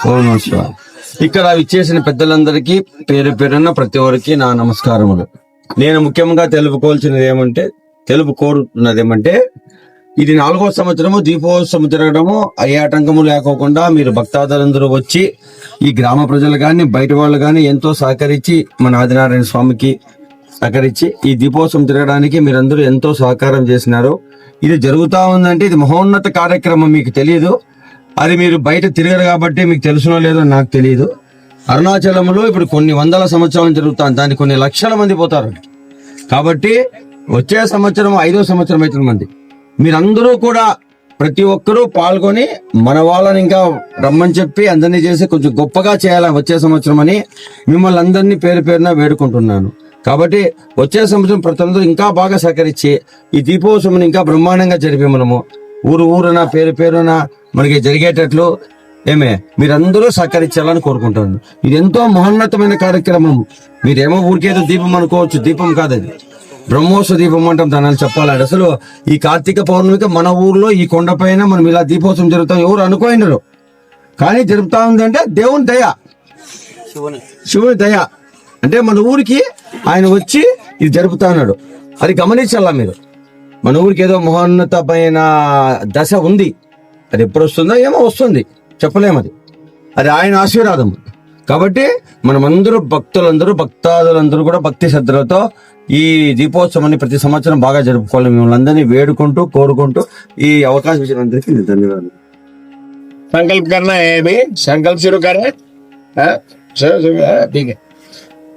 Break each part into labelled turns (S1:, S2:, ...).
S1: ఓం నమః ఇక్కడ ఇచ్చేసిన పెద్దలందరికీ పేరు పేరున్న ప్రతి ఒక్కరికి నా నమస్కారములు. నేను ముఖ్యంగా తెలుపుకోవాల్సినది ఏమంటే తెలుపు కోరుతున్నది ఏమంటే ఇది నాలుగో సంవత్సరము దీపోత్సవం జరగడము ఏ ఆటంకము లేకోకుండా మీరు భక్తాదులందరూ వచ్చి ఈ గ్రామ ప్రజలు కానీ బయట వాళ్ళు కానీ ఎంతో సహకరించి మన ఆదినారాయణ స్వామికి సహకరించి ఈ దీపోత్సవం తిరగడానికి మీరందరూ ఎంతో సహకారం చేసినారు. ఇది జరుగుతూ ఉందంటే ఇది మహోన్నత కార్యక్రమం మీకు తెలియదు అది మీరు బయట తిరగరు కాబట్టి మీకు తెలుసునో లేదో నాకు తెలియదు అరుణాచలంలో ఇప్పుడు కొన్ని వందల సంవత్సరాలు జరుగుతాను దానికి కొన్ని లక్షల మంది పోతారు. కాబట్టి వచ్చే సంవత్సరం ఐదో సంవత్సరం అవుతుంది మంది. మీరందరూ కూడా ప్రతి ఒక్కరూ పాల్గొని మన వాళ్ళని ఇంకా రమ్మని చెప్పి అందరినీ చేసి కొంచెం గొప్పగా చేయాలని వచ్చే సంవత్సరం అని మిమ్మల్ని అందరినీ పేరు పేరున వేడుకుంటున్నాను. కాబట్టి వచ్చే సంవత్సరం ప్రతి ఇంకా బాగా సహకరించి ఈ దీపోత్సవం ఇంకా బ్రహ్మాండంగా జరిపి మనము. ఊరు ఊరున పేరు పేరున మనకి జరిగేటట్లు ఏమే మీరందరూ సహకరించాలని కోరుకుంటున్నాను. ఇది ఎంతో మహోన్నతమైన కార్యక్రమం. మీరేమో ఊరికేదో దీపం అనుకోవచ్చు. దీపం కాదు అది బ్రహ్మోత్సవ దీపం అంటాం దాని చెప్పాలంటే. అసలు ఈ కార్తీక పౌర్ణమికి మన ఊర్లో ఈ కొండపైన మనం ఇలా దీపోత్సవం జరుగుతాం ఎవరు అనుకోయినరు కానీ జరుపుతా ఉందంటే దేవుని దయ. శివుని దయ. అంటే మన ఊరికి ఆయన వచ్చి ఇది జరుపుతా ఉన్నాడు. అది గమనించాలా మీరు? మన ఊరికి ఏదో మహోన్నతమైన దశ ఉంది అది ఎప్పుడు వస్తుందో ఏమో వస్తుంది చెప్పలేము అది అది ఆయన ఆశీర్వాదం కాబట్టి మనమందరూ భక్తులందరూ భక్తాదులందరూ కూడా భక్తి శ్రద్ధలతో ఈ దీపోత్సవాన్ని ప్రతి సంవత్సరం బాగా జరుపుకోవాలి మిమ్మల్ని అందరినీ వేడుకుంటూ కోరుకుంటూ ఈ అవకాశం ఇచ్చిన అందరికీ ధన్యవాదాలు
S2: संकल्प करना है अभी संकल्प शुरू करें हाँ? शुरू शुरू हाँ, ठीक है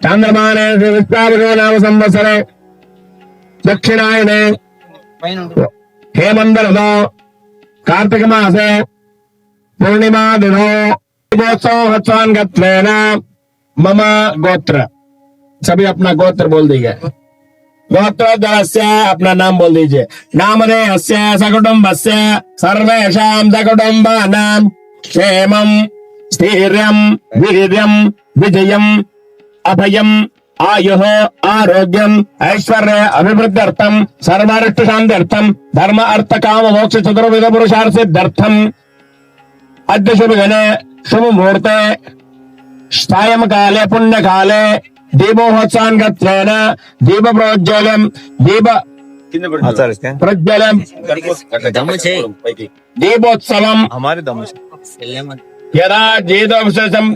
S2: చాంద్రమానే శ్రీ విశ్వాభిషో నామ సంవత్సరే దక్షిణాయనే హేమందరదో కార్తీక మాసే పూర్ణిమా దినో దీపోత్సవోత్సవాన్ గత్వేన మమ గోత్ర सभी अपना गोत्र बोल दीजिए गोत्रोद्धारस्य अपना नाम बोल दीजिए नामने अस्य सकुटुम्बस्य सर्वेषां सकुटुम्बानां क्षेमं स्थैर्यं वीर्यं विजयम् अभयम आयु आरोग्यम ऐश्वर्य अभिवृद्धर्थम सर्वरिष्ट शांति अर्थम धर्म अर्थ काम मोक्ष चतुर्विध पुरुषार्थ सिद्धर्थम अद्य शुभ घने शुभ मुहूर्त सायं काले पुण्य काले दीपोत्साहत्रेण दीप प्रोज्ज्वलम् दीप
S3: प्रज्वलम दीपोत्सव हमारे
S2: यदा जीतोपशेषम्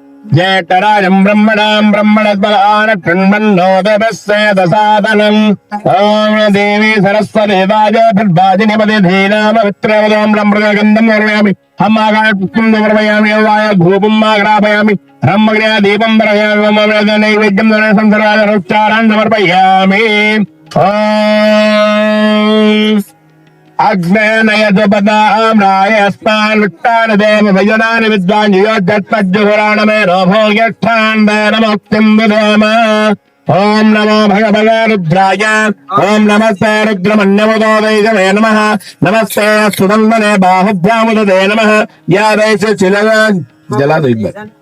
S2: ज्येष्ठराजम् ब्रह्मणाम् ब्रह्मणस्पदान कृण्वन्नो देवस्य दसादनम् ॐ देवी सरस्वती वाजोभिर्वाजिनिपति धीनामवित्रवदोम् लं प्रजागन्धम् निर्वयामि हम्मागापुष्पम् निर्वयामि वाय धूपम् आग्रापयामि ब्रह्मग्र्या दीपम् प्रयामि मम नैवेद्यम् संसर्वाचारान् समर्पयामि ॐ అగ్నేనయదుపదామ్రాయస్మానుట్టానదేవభజనాని విద్వాన్ యోగత్మజ్జుహురాణమే రోభోగ్యక్షాందేనముక్తిం విధోమ ఓం నమో భగవదే రుద్రాయ ఓం నమస్తే రుద్రమన్యముదోదైకమే నమ నమస్తే సునందనే బాహుభ్యాముదే నమ యాదైశ శిల జలాదైద్యం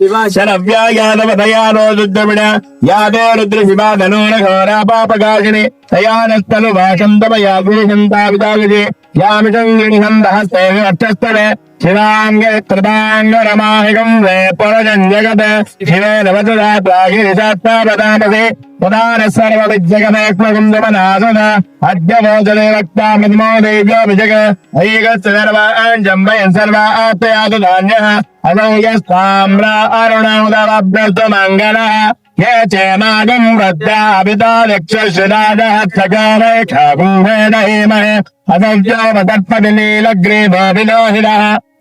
S2: శరవ్యాయాదవతయానోద్రవిణ యాదో రుద్ర శివాధనోరఘోరాపాపకాశిని తయానస్తను వాషంతమయాగురిహంతావితాగుజే యామిషం గిరిహందహస్తేవి అర్థస్థలే रुद्रमिण यादो रुद्र शिवा धनोरघोरा पापकाशिनि तयानस्तनु भाषन्तमया गुरुशन्तापिताविजे यामिषङ्गिणिहन्दहस्ते अर्थस्तरे शिवाङ्गे कृताङ्गरमाहिकम् वे परजञ्जगत शिवेन वचदा प्रागिरिशास्तापदामसि पुदानः सर्वविद्यगमेक्मकुन्दमनासद अद्य मोचने रक्तामृतमो देव्योऽभिजग ऐकस्य सर्वाञ्जम्बयन् सर्वा आप्यातु धान्यः असौ यस्ताम्रा अरुणोदवभ्यस्तु मङ्गलः ये चेमागम् वृद्धापिता दक्षशिराजः सकारेखाकुम्भेदहीमहे असव्योपतत्पति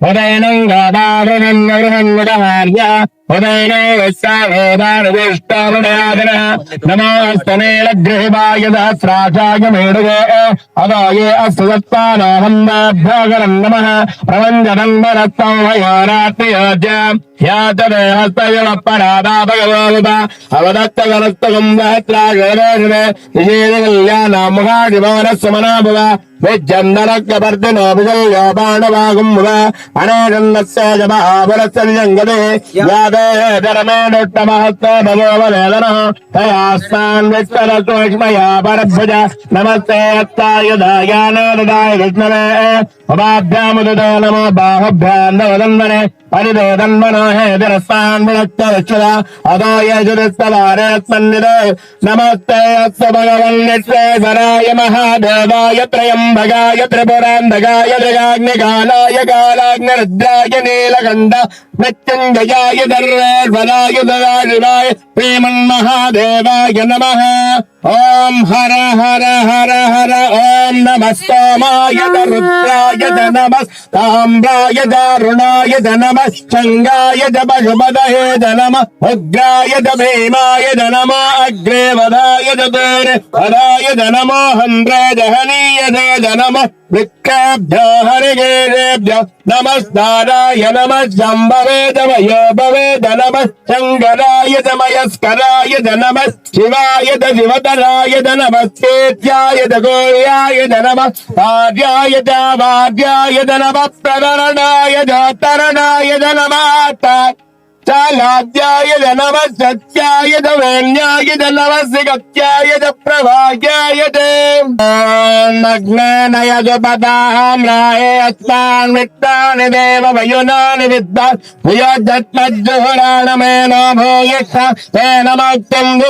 S2: ഉദയനം ഗോദാവൃതം ഗൃഹം മുടമാര്യ ഹൃദയനേവസ്യാവേദാനുദേഷ്ടാമയാദിന നമോസ്തനേലഗ്രഹിവായ സഹസ്രാചായ മേടുകോ അതായേ അസുതത്വാനോഹന്താഭ്യോകരം നമ പ്രപഞ്ചനം വരത്തംഹയോരാത്രിയോജ്യം യാതരേഹസ്തഗണപ്പരാതാപകലോപ അവതത്തകരസ്തകം സഹസ്രാചേരേഷന് നിഷേധ കല്യാണമുഖാധിപവനസുമനാഭുവ വിജന്തരക്കപർദ്ദിനോഭിജല്യോപാണവാകും മുഖ അനേകന്നസ്യ ജമഹാപുരസ്യ വിജംഗതേ യാത जरमेणुत्तमहस्तो भवोवलेदनः नमस्ते अत्तायुधायानो ददाय विष्णवे हे नमस्ते अस्त भगवन्निश्वेश्वराय महादेवाय त्रयम्भगाय त्रिपुरान्धगाय जगाग्निकालाय कालाग्निरुद्राय नीलकण्ठ मृत्युञ्जयाय धर्म శ్రీమన్నారాయణాయ ప్రేమన్ మహాదేవాయ నమ. ॐ हर हर हर हर ॐ नमः सोमाय च रुद्राय च नमः ताम्राय च रुणाय च नमः शङ्गाय च पशुपतये च नमः उग्राय च भीमाय च नमः अग्रे वदाय च तेरे वदाय च नमो हन्त्रे च हनीयते च नमः वृक्षाभ्यो हरिकेशेभ्यो नमस्ताराय नमः शम्भवे च मयोभवे च नमः शङ्कराय च मयस्कराय च नमः शिवाय च शिवतराय ధరాయత నమస్తేత్యాయత గోర్యాయత నమ పాద్యాయత వాద్యాయత నమ ప్రదరణాయత తరణాయత నమాత ष्टालाद्याय नव सत्याय वेण्याय नवसि गत्याय प्रभाग्याय नग्नयज पदाहम्राये अस्मान् वित्तानि देव वयुनानि विद्वान् भूयोद्धत्मज्जुहुराणमेनो भूयः तेन मोक्तिम्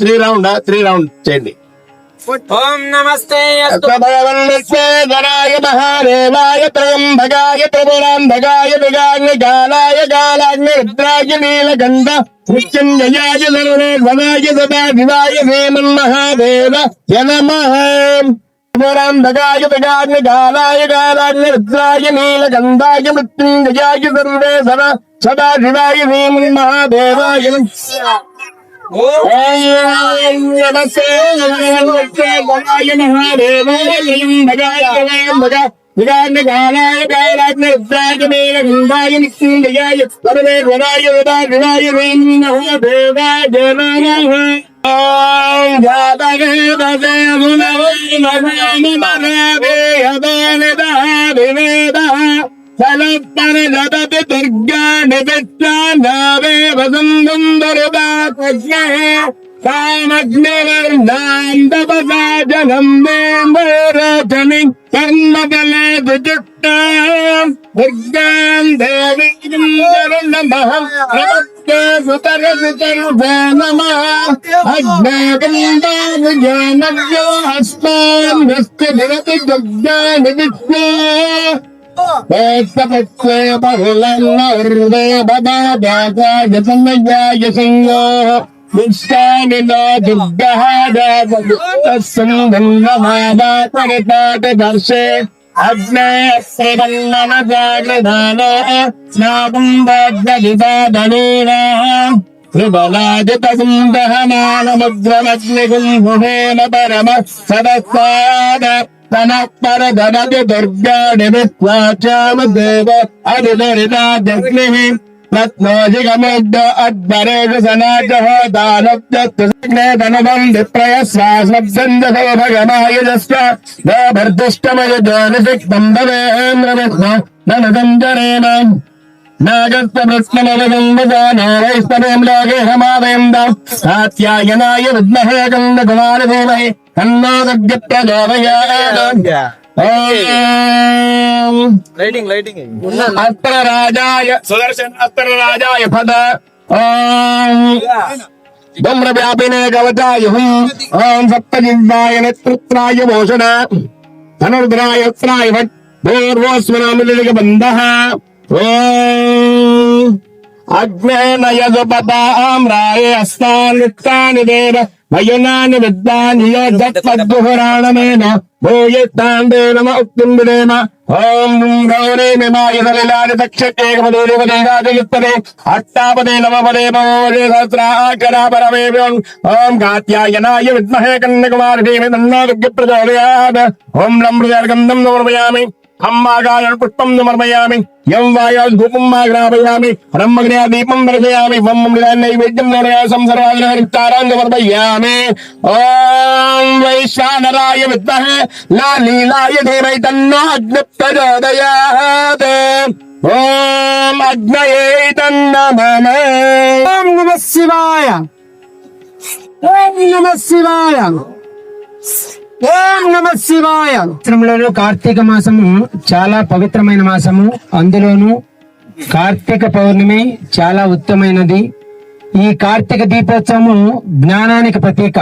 S2: त्रिरौण्ड् त्रिरौण्ड् चेन्नै
S3: ఓం నమస్తే అస్తు
S2: భగవన్నిశ్వేశ్వరాయ మహాదేవాయ త్రయంబకాయ త్రిపురాంధకాయ విగాగ్నికాలాయ కాలాగ్నిరుద్రాయ నీలకంఠ మృత్యుంజయాయ సర్వేశ్వరాయ సదాశివాయ శ్రీమన్మహాదేవ నమః త్రిపురాంధకాయ విగాగ్నికాలాయ కాలాగ్నిరుద్రాయ నీలగంధాయ మృత్యుంజయాయ సర్వే సదా సదా నమః ఓం మహాదేవాయ ఓం జాతగే దసే గుణవై నమః మరవే హదానదా వివేదః ఫలపర జదతి దుర్గా నివిత్రావే వసంతం దుర్గా ప్రజ్ఞే కామగ్నివర్ణాందపసా சலப்பனதபி துர்கா நிபிஷ்டானாவே வசந்தம் தருதா கஷ்யே சாமக்னிவர்ணாந்தபசாஜனம் மேம்பரதனி கர்மபலே விஜுட்டாம் துர்காம் தேவீம் தருணமஹம் நமஸ்தே சுதரசி தருவே நமஹ அக்னேகந்தாவிஜானவ்யோ அஸ்மாம் దుర్గహాదాసంగమాదాతరితాటి దర్శే అగ్నేయశ్రీవల్లన జాగృధాన స్నాపం వాగ్దలితాదనీనా త్రిబలాజితగుందహమానముద్రమగ్నిగుంభువేన పరమ సదస్సాద धनपरधनज दुर्गा निमित्वा चामदेव अनिदरिदादग्निः रत्नोजिगमुद्ध अद्भरेषु सनाजः दानव्यत्तसग्ने धनवम् विप्रयस्वा शब्दन्दसो भगमायुजस्व न भर्दुष्टमयुजो निषिक्तम् भवेन्द्रविद्म न सञ्जरेम కాత్యాయనాయ విద్మహే గంధకుమారి ధీమహి తన్నో దుర్గప్రచోదయాత్ ఓం
S3: లైటింగ్ లైటింగ్
S2: అస్త్రరాజాయ సుదర్శన్ అస్త్రరాజాయ పద. ఓం. ధూమ్రవ్యాపినే కవచాయ హుం. ఓం సప్తజిహ్వాయ నేతృత్రాయ భూషణ. ధనుర్ధరాయ త్రాయ భట్ పూర్వస్మరామిలిగ അഗ്നേനയതുപതാമ്രായ അസ്താൻ വിത്താനി ദേവ ഓം വിദ്മഹേ കന്യകുമാരി നന്നാദുഃഖപ്രചോദയാത് ഓം ഗന്ധം നോർമയാമി அம்மாகாலன் புஷ்பம் சமர்ப்பயாமி எம் வாயால் தூபம்மா கிராபயாமி பிரம்மகிரியா தீபம் தரிசயாமி மம்மிடா நைவேத்தியம் நரயாசம் சர்வாதிகாரம் சமர்ப்பயாமி ஓம் வைஸ்வானராய வித்மஹே லாலீலாய தேவை தன்னா அக்னிப்தஜோதயாத் ஓம் அக்னயே தன்னமமே ஓம் நம சிவாய ஓம் நம சிவாய ఓం
S4: నమ శివాయ కార్తీక మాసము చాలా పవిత్రమైన మాసము. అందులోను కార్తీక పౌర్ణమి చాలా ఉత్తమైనది. ఈ కార్తీక దీపోత్సవము జ్ఞానానికి ప్రతీక.